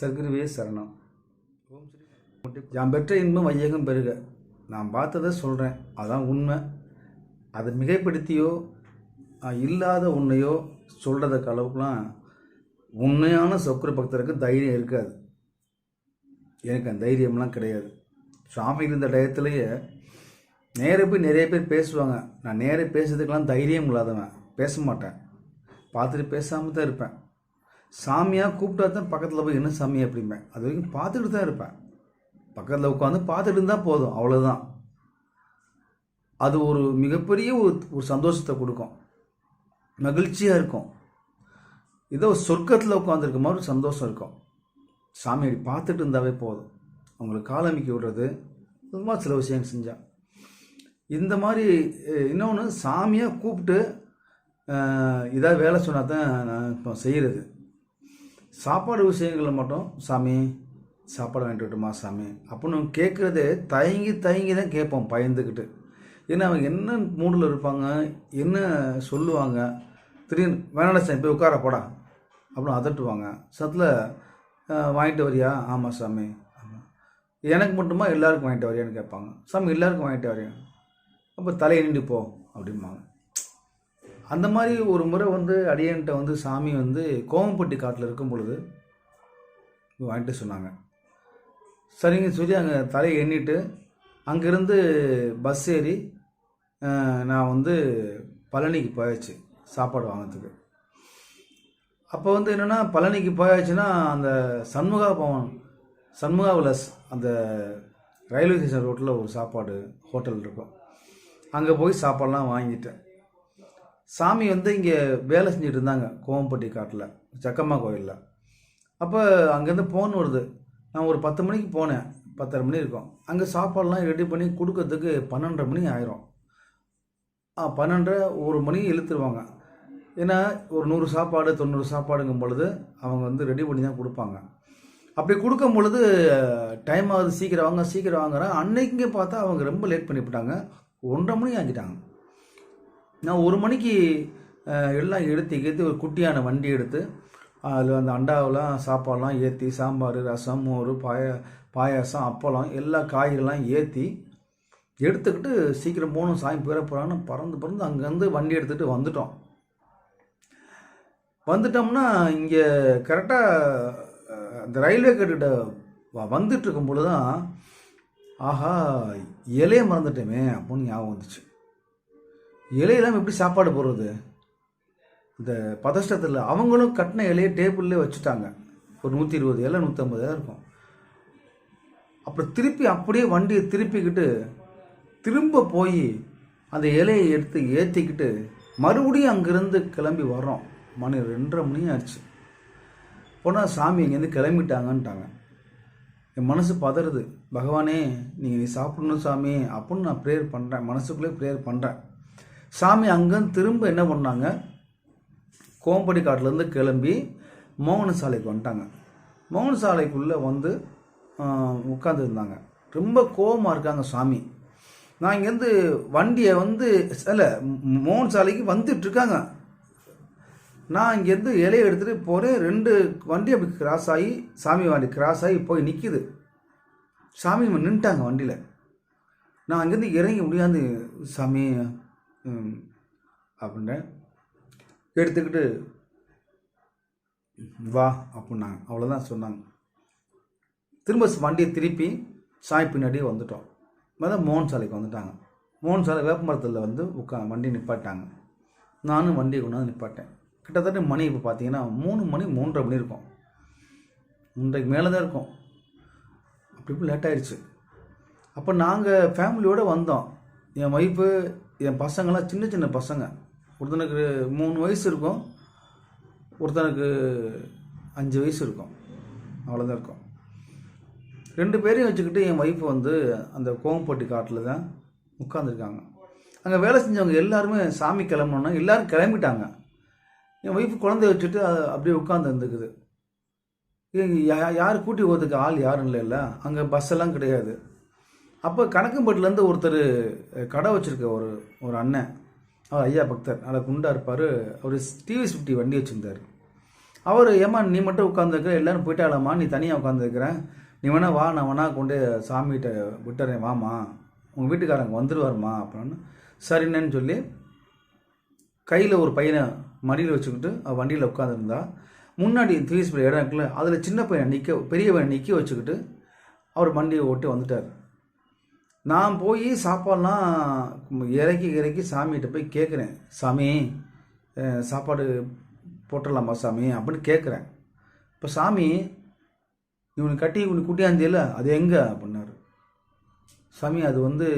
சர்க்குருவே சரணம். யான் பெற்ற இன்பம் வையகம் பெருக. நான் பார்த்ததை சொல்கிறேன் அதான் உண்மை. அதை மிகைப்படுத்தியோ இல்லாத உன்னையோ சொல்கிறதுக்கு அளவுக்குலாம் உண்மையான சொக்கர பக்தருக்கு தைரியம் இருக்காது. எனக்கு அந்த தைரியம்லாம் கிடையாது. சாமி இருந்த டயத்துலேயே நேர போய் நிறைய பேர் பேசுவாங்க. நான் நேர பேசுறதுக்கெல்லாம் தைரியம் இல்லாதவன். பேச மாட்டேன். பார்த்துட்டு பேசாமல் தான் இருப்பேன். சாமியாக கூப்பிட்டா தான் பக்கத்தில் போய் என்ன சாமி அப்படிம்பேன். அது வரைக்கும் பார்த்துட்டு தான் இருப்பேன். பக்கத்தில் உட்காந்து பார்த்துட்டு இருந்தால் போதும் அவ்வளோதான் அது ஒரு மிகப்பெரிய ஒரு ஒரு சந்தோஷத்தை கொடுக்கும். மகிழ்ச்சியாக இருக்கும். ஏதோ சொர்க்கத்தில் உட்காந்துருக்க மாதிரி ஒரு சந்தோஷம் இருக்கும். சாமி அப்படி பார்த்துட்டு இருந்தாவே போதும். அவங்களுக்கு காலமிக்க விடுறது சும்மா சில விஷயங்கள் செஞ்சால் இந்த மாதிரி இன்னொன்று சாமியாக கூப்பிட்டு இதாக வேலை சொன்னால் தான் நான் இப்போ செய்கிறது சாப்பாடு விஷயங்களில் மட்டும் சாமி சாப்பாடு வாங்கிட்டு விட்டுமா சாமி? அப்படின்னு கேட்குறதே தயங்கி தயங்கி தான் கேட்போம் பயந்துக்கிட்டு. ஏன்னா அவங்க என்ன மூடில் இருப்பாங்க என்ன சொல்லுவாங்க திடீர்னு வேணாடா சாமி போய் உட்கார போடா அப்படின்னு அதட்டுவாங்க. சத்தில் வாங்கிட்டு வரியா? ஆமாம் சாமி. ஆமாம் எனக்கு மட்டுமா எல்லாருக்கும் வாங்கிட்டு வரியான்னு கேட்பாங்க. சாமி எல்லாருக்கும் வாங்கிட்டு வரியா? அப்போ தலையை நின்று போ அப்படிம்பாங்க. அந்த மாதிரி ஒரு முறை வந்து அடியன்ட்ட வந்து சாமி வந்து கோவம்பட்டி காட்டில் இருக்கும் பொழுது வாங்கிட்டு சொன்னாங்க. சரிங்க சொல்லி அங்கே தலையை எண்ணிட்டு அங்கேருந்து பஸ் ஏறி நான் வந்து பழனிக்கு போயாச்சு சாப்பாடு வாங்கிறதுக்கு. அப்போ வந்து என்னென்னா பழனிக்கு போயாச்சுன்னா அந்த சண்முகா பவன் சண்முகா விலாஸ் அந்த ரயில்வே ஸ்டேஷன் ரோட்டில் ஒரு சாப்பாடு ஹோட்டல் இருக்கும். அங்கே போய் சாப்பாடெலாம் வாங்கிட்டேன். சாமி வந்து இங்கே வேலை செஞ்சுட்டு இருந்தாங்க கோவம்பட்டி காட்டில் சக்கம்மா கோயிலில். அப்போ அங்கேருந்து ஃபோன் வருது. நான் ஒரு பத்து மணிக்கு போனேன் பத்தரை மணி இருக்கும். அங்கே சாப்பாடெலாம் ரெடி பண்ணி கொடுக்கறதுக்கு பன்னெண்டரை மணி ஆயிரும். ஆ பன்னெண்டரை ஒரு மணி இழுத்துருவாங்க. ஏன்னா ஒரு நூறு சாப்பாடு தொண்ணூறு சாப்பாடுங்கும் பொழுது அவங்க வந்து ரெடி பண்ணி தான் கொடுப்பாங்க. அப்படி கொடுக்கும் பொழுது டைம் ஆகுது சீக்கிரம் வாங்க சீக்கிரம் வாங்குறேன். அன்னைக்குங்க பார்த்தா அவங்க ரொம்ப லேட் பண்ணிவிட்டாங்க. ஒன்றரை மணி ஆக்கிட்டாங்க நான் ஒரு மணிக்கு எல்லாம் எடுத்து ஏற்றி ஒரு குட்டியான வண்டி எடுத்து அதில் அந்த அண்டாவெலாம் சாப்பாடெலாம் ஏற்றி சாம்பார் ரசம் மோர் பாய பாயாசம் அப்பளம் எல்லா காய்கறிலாம் ஏற்றி எடுத்துக்கிட்டு சீக்கிரம் போகணும் சாமி பேர போகிறான்னு பறந்து பறந்து அங்கேருந்து வண்டி எடுத்துகிட்டு வந்துட்டோம். வந்துட்டோம்னா இங்கே கரெக்டாக அந்த ரயில்வே கேட்டுக்கிட்ட வந்துட்டு பொழுது தான் ஆஹா இலையை மறந்துட்டோமே அப்படின்னு ஞாபகம் வந்துச்சு. இலையெல்லாம் எப்படி சாப்பாடு போடுறது? இந்த பதஷ்டத்தில் அவங்களும் கட்டின இலையை டேபிள்லேயே வச்சுட்டாங்க. ஒரு நூற்றி இருபது இலை நூற்றம்பது இலை இருக்கும். அப்புறம் திருப்பி அப்படியே வண்டியை திருப்பிக்கிட்டு திரும்ப போய் அந்த இலையை எடுத்து ஏற்றிக்கிட்டு மறுபடியும் அங்கேருந்து கிளம்பி வர்றோம். மணி ரெண்டரை மணி ஆச்சு போனால் சாமி இங்கேருந்து கிளம்பிட்டாங்கன்ட்டாங்க. என் மனசு பதறுது. பகவானே நீங்கள் நீ சாப்பிடணும் சாமி அப்படின்னு நான் ப்ரேயர் பண்ணுறேன் மனசுக்குள்ளே ப்ரேயர் பண்ணுறேன் சாமி அங்கேருந்து திரும்ப என்ன பண்ணாங்க? கோம்படி காட்டிலேருந்து கிளம்பி மோகன சாலைக்கு வந்துட்டாங்க. மோகன சாலைக்குள்ளே வந்து உட்காந்துருந்தாங்க ரொம்ப கோபமாக இருக்காங்க சாமி. நான் இங்கேருந்து வண்டியை வந்து இல்லை மோகன் சாலைக்கு வந்துட்டு இருக்காங்க. நான் இங்கேருந்து இலையை எடுத்துகிட்டு போகிறேன் ரெண்டு வண்டி அப்படி கிராஸ் ஆகி சாமி வண்டி கிராஸ் ஆகி போய் நிற்கிது சாமி நின்ட்டாங்க வண்டியில். நான் அங்கேருந்து இறங்கி முடியாது சாமி. அப்படின்ட்டு எடுத்துக்கிட்டு வா அப்படின்னாங்க. அவ்வளோதான் சொன்னாங்க. திரும்ப வண்டியை திருப்பி சாய் பின்னாடியே வந்துட்டோம். அதான் மோகன் சாலைக்கு வந்துட்டாங்க. மோகன் சாலை வேப்பமரத்தில் வந்து உட்கா வண்டி நிப்பாட்டாங்க நானும் வண்டியை கொண்டாந்து நிப்பாட்டேன். கிட்டத்தட்ட மணி இப்போ பார்த்தீங்கன்னா மூணு மணி மூன்றரை மணி இருக்கும். மூன்றைக்கு மேலே தான் இருக்கும். அப்படி இப்படி லேட் ஆயிடுச்சு. அப்போ நாங்கள் ஃபேமிலியோடு வந்தோம். என் ஒய்ஃபு என் பசங்களாம் சின்ன சின்ன பசங்க. ஒருத்தனுக்கு மூணு வயசு இருக்கும். ஒருத்தனுக்கு அஞ்சு வயசு இருக்கும். அவ்வளோதான் இருக்கும். ரெண்டு பேரையும் வச்சுக்கிட்டு என் ஒய்ஃப் வந்து அந்த கோவம்பட்டி காட்டில் தான் உட்காந்துருக்காங்க அங்கே வேலை செஞ்சவங்க எல்லாருமே சாமி கிளம்பணுன்னா எல்லாரும் கிளம்பிட்டாங்க. என் ஒய்ஃப் குழந்தைய வச்சுட்டு அது அப்படியே உட்காந்து இருந்துக்குது. யார் கூட்டி போகிறதுக்கு ஆள் யாரும் இல்லைல்ல? அங்கே பஸ்ஸெல்லாம் கிடையாது. அப்போ கணக்கம்பட்டிலேருந்து ஒருத்தர் கடை வச்சுருக்க ஒரு ஒரு அண்ணன். அவர் ஐயா பக்தர். நல்லா குண்டாக இருப்பார். அவர் டிவிஎஸ் ஃபிஃப்டி வண்டி வச்சுருந்தார். அவர் ஏம்மா நீ மட்டும் உட்காந்துருக்குற எல்லாரும் போயிட்டாலாமா நீ தனியாக உட்காந்துருக்குறேன் நீ வேணா வா நான் வேணா கொண்டு சாமிகிட்ட விட்டுறேன். வாமா உங்கள் வீட்டுக்காரங்க வந்துடுவார்மா அப்படின்னு. சரின்னு சொல்லி கையில் ஒரு பையனை மடியில் வச்சுக்கிட்டு அவள் வண்டியில் உட்காந்துருந்தா முன்னாடி த்ரீ ஸ்பீட் இடம் இருக்குல்ல அதில் சின்ன பையனை நிற்க பெரிய பையனை நிற்க வச்சுக்கிட்டு அவர் வண்டியை ஓட்டி வந்துட்டார். நான் போய் சாப்பாடெலாம் இறக்கி இறக்கி சாமிகிட்ட போய் கேட்குறேன். சாமி சாப்பாடு போட்டுடலாமா சாமி? அப்படின்னு கேட்குறேன். இப்போ சாமி இவனு கட்டி இவனுக்கு குட்டியாந்தியில் அது எங்கே? அப்படின்னாரு. சாமி அது வந்து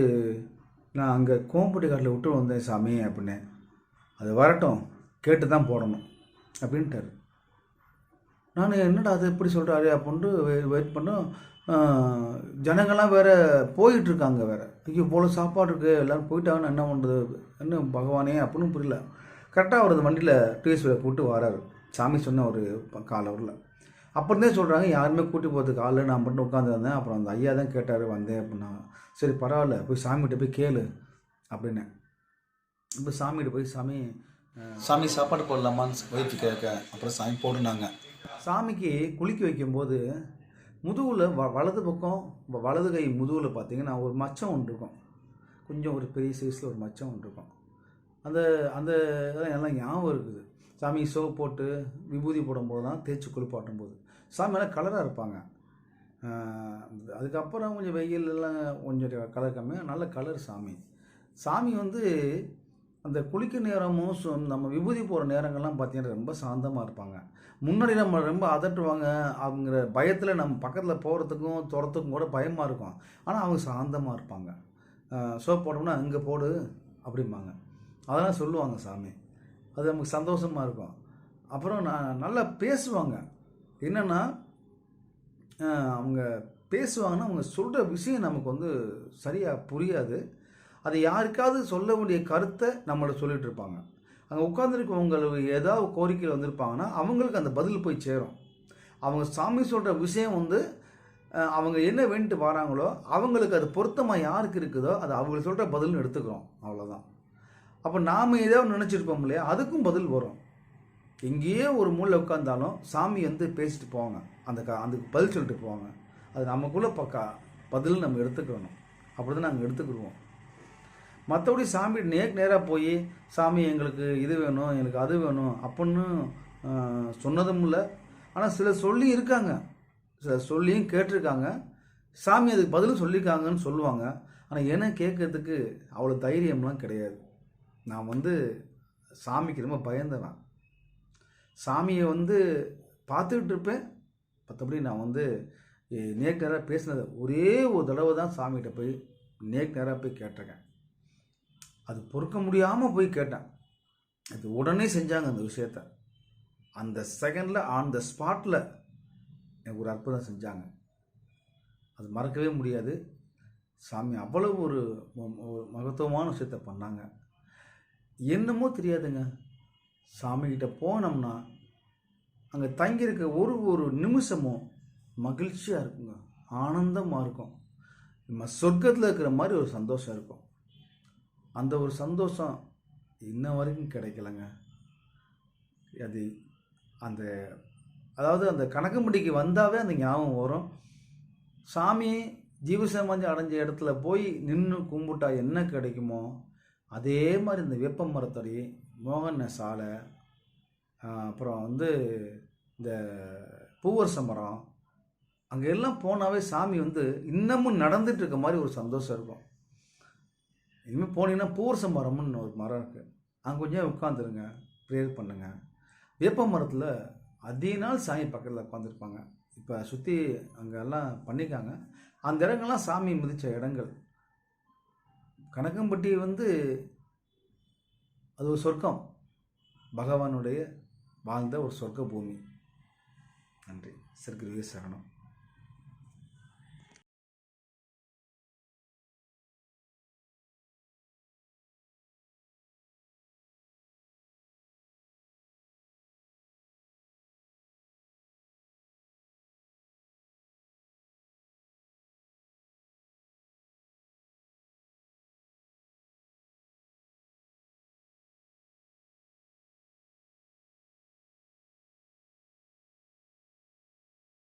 நான் அங்கே கோம்பட்டி காட்டில் விட்டு வந்தேன் சாமி அப்படின்னேன். அது வரட்டும் கேட்டு தான் போடணும் அப்படின்ட்டாரு. நான் என்னடா அது எப்படி சொல்கிறாரு அப்படின்ட்டு வெயிட் பண்ணோம் ஜனங்கள்லாம் வேறு போயிட்டுருக்காங்க வேறு. ஐயோ இவ்வளோ சாப்பாடு இருக்குது எல்லோரும் போயிட்டாங்கன்னு என்ன பண்ணுறது என்ன பகவானே அப்படின்னு புரியல. கரெக்டாக அவர் அந்த வண்டியில் டிஎஸ்பியில் கூப்பிட்டு வராரு. சாமி சொன்ன ஒரு கால் அவரில். அப்புறந்தே சொல்கிறாங்க யாருமே கூட்டி போகிறதுக்கு ஆள் நான் மட்டும் உட்காந்துருந்தேன் அப்புறம் அந்த ஐயா தான் கேட்டார் வந்தேன் அப்படின்னா சரி பரவாயில்ல போய் சாமிகிட்ட போய் கேளு அப்படின்னேன் இப்போ சாமிகிட்ட போய் சாமி சாமி சாப்பாடு போடலாமான்னு வயிற்று கேட்க அப்புறம் சாமி போடுனாங்க சாமிக்கு குளிக்க வைக்கும்போது முதுகில் வ வலது பக்கம் வலது கை முதுகில் பார்த்தீங்கன்னா ஒரு மச்சம் ஒன்று இருக்கும். கொஞ்சம் ஒரு பெரிய சைஸில் ஒரு மச்சம் ஒன்று இருக்கும். அந்த அந்த இதெல்லாம் எல்லாம் ஞாபகம் இருக்குது. சாமி சோப் போட்டு விபூதி போடும்போது தான் தேய்ச்சி குளிப்பாட்டும் போது. சாமி எல்லாம் கலராக இருப்பாங்க. அதுக்கப்புறம் கொஞ்சம் வெயில் எல்லாம் கொஞ்சம் கலர் கம்மியாக நல்ல கலர் சாமி. சாமி வந்து அந்த குளிக்க நேரமும் நம்ம விபூதி போகிற நேரங்கள்லாம் பார்த்தீங்கன்னா ரொம்ப சாந்தமாக இருப்பாங்க. முன்னாடி நம்ம ரொம்ப அதட்டுவாங்க அவங்கிற பயத்தில் நம்ம பக்கத்தில் போகிறதுக்கும் துரத்துக்கும் கூட பயமாக இருக்கும். ஆனால் அவங்க சாந்தமாக இருப்பாங்க. சோப் போட்டோம்னா அங்கே போடு அப்படிம்பாங்க. அதெல்லாம் சொல்லுவாங்க சாமி. அது நமக்கு சந்தோஷமாக இருக்கும். அப்புறம் நான் நல்லா பேசுவாங்க. என்னென்னா அவங்க பேசுவாங்கன்னா அவங்க சொல்கிற விஷயம் நமக்கு வந்து சரியாக புரியாது. அது யாருக்காவது சொல்ல வேண்டிய கருத்தை நம்மளை சொல்லிட்டு இருப்பாங்க. அங்கே உட்காந்துருக்கவங்களுக்கு ஏதாவது கோரிக்கையில் வந்திருப்பாங்கன்னா அவங்களுக்கு அந்த பதில் போய் சேரும். அவங்க சாமி சொல்கிற விஷயம் வந்து அவங்க என்ன வேண்டிட்டு வராங்களோ அவங்களுக்கு அது பொருத்தமாக யாருக்கு இருக்குதோ அது அவங்க சொல்கிற பதில்னு எடுத்துக்கிறோம். அவ்வளோதான் அப்போ நாம் ஏதாவது நினச்சிருப்போம் இல்லையா? அதுக்கும் பதில் வரும். எங்கேயோ ஒரு மூளை உட்காந்தாலும் சாமி வந்து பேசிட்டு போவாங்க. அந்த க அதுக்கு பதில் சொல்லிட்டு போவாங்க. அது நமக்குள்ளே பக்கா பதில் நம்ம எடுத்துக்கணும். அப்படி தான் நாங்கள் எடுத்துக்கிடுவோம். மற்றபடி சாமி நேக் நேராக போய் சாமி எங்களுக்கு இது வேணும் எங்களுக்கு அது வேணும் அப்படின்னு சொன்னதும் இல்லை. ஆனால் சில சொல்லி இருக்காங்க. சில சொல்லியும் கேட்டிருக்காங்க. சாமி அதுக்கு பதிலும் சொல்லியிருக்காங்கன்னு சொல்லுவாங்க. ஆனால் என்ன கேட்கறதுக்கு அவ்வளோ தைரியம்லாம் கிடையாது. நான் வந்து சாமிக்கு ரொம்ப பயந்தவன். சாமியை வந்து பார்த்துக்கிட்டு இருப்பேன் மற்றபடி நான் வந்து நேக் நேராக பேசினது ஒரே ஒரு தடவை தான் சாமிகிட்ட போய் நேக் நேராக போய் கேட்டிருக்கேன். அது பொறுக்க முடியாமல் போய் கேட்டேன். அது உடனே செஞ்சாங்க அந்த விஷயத்த. அந்த செகண்டில் ஆன் த ஸ்பாட்டில் எனக்கு ஒரு அற்புதம் செஞ்சாங்க. அது மறக்கவே முடியாது. சாமி அவ்வளவு ஒரு ம- மகத்துவமான விஷயத்த பண்ணாங்க. என்னமோ தெரியாதுங்க. சாமிகிட்ட போனோம்னா அங்கே தங்கியிருக்க ஒரு ஒரு நிமிஷமும் மகிழ்ச்சியாக இருக்குங்க. ஆனந்தமாக இருக்கும். நம்ம சொர்க்கத்தில் இருக்கிற மாதிரி ஒரு சந்தோஷம் இருக்கும். அந்த ஒரு சந்தோஷம் இன்ன வரைக்கும் கிடைக்கலங்க. அது அந்த அதாவது அந்த கணக்கம்பட்டிக்கு வந்தாவே அந்த ஞாபகம் வரும். சாமி ஜீவசமாதி அடைஞ்ச இடத்துல போய் நின்று கும்பிட்டா என்ன கிடைக்குமோ அதே மாதிரி இந்த வேப்ப மரத்தடி மோகன சாலை அப்புறம் வந்து இந்த பூவரச மரம் அங்கே எல்லாம் போனாவே சாமி வந்து இன்னமும் நடந்துட்டு இருக்க மாதிரி ஒரு சந்தோஷம் இருக்கும். இனிமேல் போனீங்கன்னா பூர்ச மரம்னு ஒரு மரம் இருக்குது அங்கே கொஞ்சம் உட்காந்துருங்க ப்ரேயர் பண்ணுங்க. வேப்ப மரத்தில் அதிக நாள் சாமி பக்கத்தில் உட்காந்துருப்பாங்க இப்போ சுற்றி அங்கெல்லாம் பண்ணிக்காங்க அந்த இடங்கள்லாம் சாமி மிதித்த இடங்கள். கனகம்பட்டி வந்து அது ஒரு சொர்க்கம். பகவானுடைய வாழ்ந்த ஒரு சொர்க்க பூமி நன்றி. சர்க்குருவே சரணம்.